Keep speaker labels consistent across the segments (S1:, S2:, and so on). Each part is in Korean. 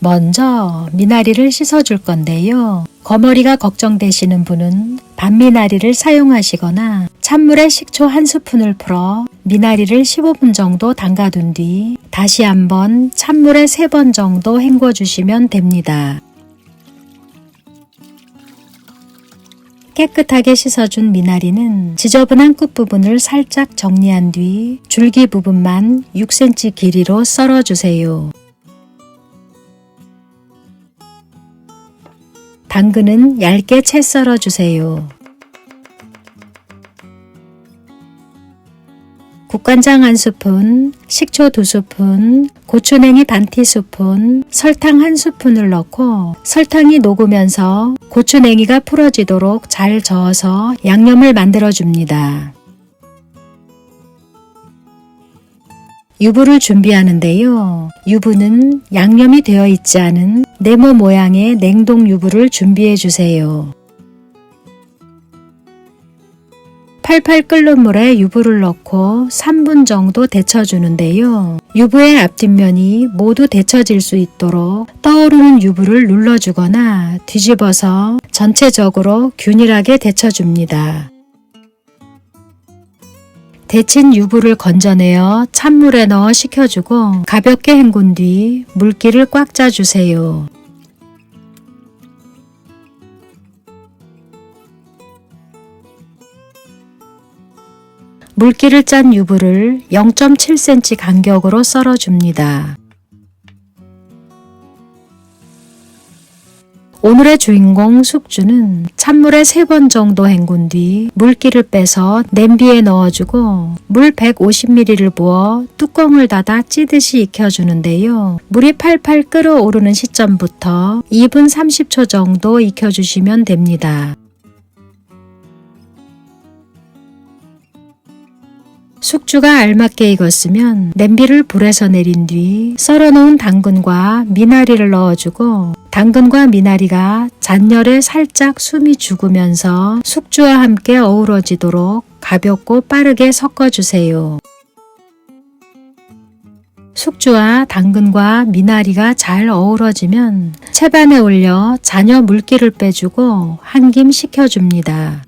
S1: 먼저 미나리를 씻어줄 건데요. 거머리가 걱정되시는 분은 반미나리를 사용하시거나 찬물에 식초 한 스푼을 풀어 미나리를 15분 정도 담가둔 뒤 다시 한번 찬물에 3번 정도 헹궈 주시면 됩니다. 깨끗하게 씻어준 미나리는 지저분한 끝부분을 살짝 정리한 뒤 줄기 부분만 6cm 길이로 썰어주세요. 당근은 얇게 채 썰어 주세요. 국간장 한 스푼, 식초 두 스푼, 고추냉이 반 티스푼, 설탕 한 스푼을 넣고 설탕이 녹으면서 고추냉이가 풀어지도록 잘 저어서 양념을 만들어 줍니다. 유부를 준비하는데요. 유부는 양념이 되어 있지 않은 네모 모양의 냉동 유부를 준비해 주세요. 팔팔 끓는 물에 유부를 넣고 3분 정도 데쳐주는데요. 유부의 앞뒷면이 모두 데쳐질 수 있도록 떠오르는 유부를 눌러주거나 뒤집어서 전체적으로 균일하게 데쳐줍니다. 데친 유부를 건져내어 찬물에 넣어 식혀주고 가볍게 헹군 뒤 물기를 꽉 짜주세요. 물기를 짠 유부를 0.7cm 간격으로 썰어줍니다. 오늘의 주인공 숙주는 찬물에 3번 정도 헹군 뒤 물기를 빼서 냄비에 넣어주고 물 150ml를 부어 뚜껑을 닫아 찌듯이 익혀주는데요. 물이 팔팔 끓어오르는 시점부터 2분 30초 정도 익혀주시면 됩니다. 숙주가 알맞게 익었으면 냄비를 불에서 내린 뒤 썰어놓은 당근과 미나리를 넣어주고 당근과 미나리가 잔열에 살짝 숨이 죽으면서 숙주와 함께 어우러지도록 가볍고 빠르게 섞어주세요. 숙주와 당근과 미나리가 잘 어우러지면 채반에 올려 잔여 물기를 빼주고 한 김 식혀줍니다.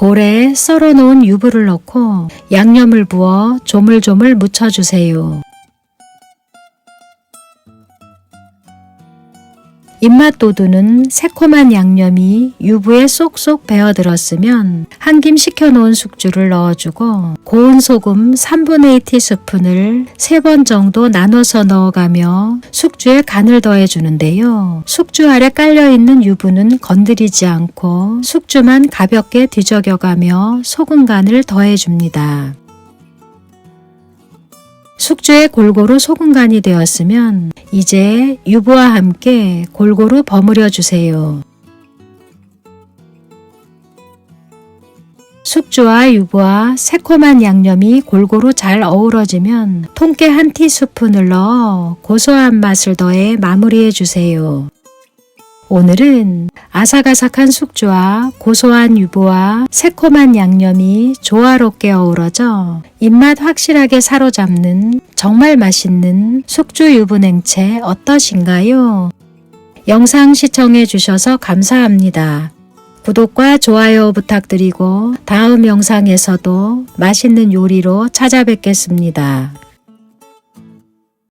S1: 볼에 썰어놓은 유부를 넣고 양념을 부어 조물조물 묻혀주세요. 입맛 돋우는 새콤한 양념이 유부에 쏙쏙 배어들었으면 한 김 식혀놓은 숙주를 넣어주고 고운 소금 3분의 2 티스푼을 3번 정도 나눠서 넣어가며 숙주에 간을 더해주는데요. 숙주 아래 깔려있는 유부는 건드리지 않고 숙주만 가볍게 뒤적여가며 소금 간을 더해줍니다. 숙주에 골고루 소금 간이 되었으면 이제 유부와 함께 골고루 버무려 주세요. 숙주와 유부와 새콤한 양념이 골고루 잘 어우러지면 통깨 한 티스푼을 넣어 고소한 맛을 더해 마무리해 주세요. 오늘은 아삭아삭한 숙주와 고소한 유부와 새콤한 양념이 조화롭게 어우러져 입맛 확실하게 사로잡는 정말 맛있는 숙주 유부 냉채 어떠신가요? 영상 시청해 주셔서 감사합니다. 구독과 좋아요 부탁드리고 다음 영상에서도 맛있는 요리로 찾아뵙겠습니다.